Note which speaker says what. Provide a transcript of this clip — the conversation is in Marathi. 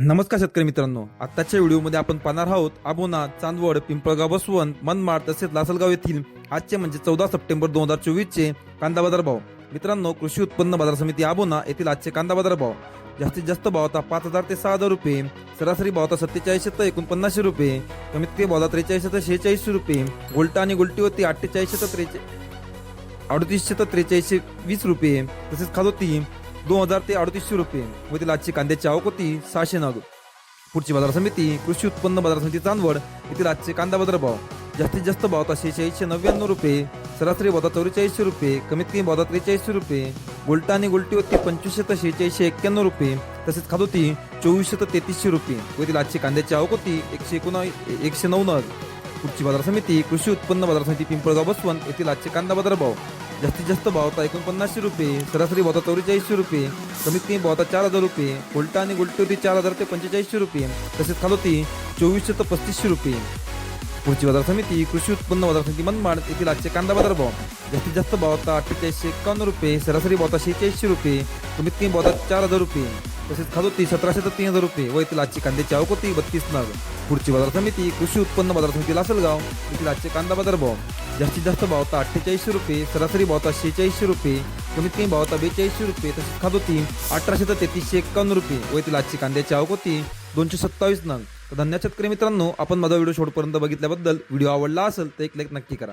Speaker 1: नमस्कार शेतकरी मित्रांनो. आताच्या व्हिडिओमध्ये आपण पाहणार आहोत आबोना चांदवड पिंपळगाव बसवंत मनमाड तसेच लासलगाव येथील आजचे म्हणजे चौदा सप्टेंबर दोन हजार चोवीस चे कांदा बाजार भाव. मित्रांनो कृषी उत्पन्न बाजार समिती आबोना येथील आजचे कांदा बाजार भाव. जास्तीत जास्त भाव होता पाच हजार ते सहा हजार रुपये सरासरी भाव होता सत्तेचाळीसशे ते एकोणपन्नासशे रुपये कमीत कमी भाव त्रेचाळीसशे ते शेहेचाळीसशे रुपये गोल्टा आणि गोल्टी होती अठ्ठेचाळीसशे तर त्रेचे अडतीसशे तर त्रेचाळीसशे वीस रुपये तसेच खाजोती दोन हजार ते अडतीसशे रुपये. व तिला आजची कांद्याची आवक होती सहाशे नग. पुढची बाजार समिती कृषी उत्पन्न बाजार समिती चांदवड येथील आजचे कांदा बाजार भाव जास्तीत जास्त भाव होता शेहेचाळीसशे नव्याण्णव रुपये सरासरी भाव चौवेचाळीसशे रुपये कमीत कमी भाव त्रेचाळीसशे रुपये गोल्टा आणि गोल्टी होती पंचवीसशे तर शेहेचाळीसशे एक्क्याण्णव रुपये तसेच खात होती चोवीसशे तर तेहतीसशे रुपये. व आजची कांद्याची आवक होती एकशे एकोणा एकशे नऊ नग. पुढची बाजार समिती कृषी उत्पन्न बाजार समिती पिंपळगाव बसवंत येथील आजचे कांदा बाजार भाव जास्तीत जास्त भाव होता एकोणपन्नासशे रुपये सरासरी भाव होता चौवेचाळीसशे रुपये कमीत कमी भाव होता चार हजार रुपये उलटा आणि गुलटी होती चार हजार ते पंचेचाळीसशे रुपये तसेच खालोती चोवीसशे ते पस्तीसशे रुपये. पुढची बाजार समिती कृषी उत्पन्न बाजार समिती मनमाड येथील आजचे कांदा बाजार भाव. जास्तीत जास्त भाव होता अठ्ठेचाळीसशे एकावन्न रुपये सरासरी भाव होता शेहेचाळीसशे रुपये कमीत कमी भाव होता चार हजार रुपये. तसेच खात होती सतराशे तर तीन हजार रुपये व येथील आजची कांद्याची आवक होती बत्तीस नग पुढची बाजार समिती कृषी उत्पन्न बाजार समिती लासलगाव येथील आजचे कांदा बाजार भाव जास्तीत जास्त भाव होता अठ्ठेचाळीसशे रुपये सरासरी भाव होता शेहेचाळीसशे रुपये कमीत कमी भाव होता बेचाळीसशे रुपये तसेच खात होती अठराशे तर तेहतीसशे एक्कावन्न रुपये व येथील आजची कांद्याची आवक होती दोनशे सत्तावीस नग. तर धन्यवाद शेतकरी मित्रांनो आपण माझा व्हिडिओ शेवटपर्यंत बघितल्याबद्दल व्हिडिओ आवडला असेल तर एक लाईक नक्की करा.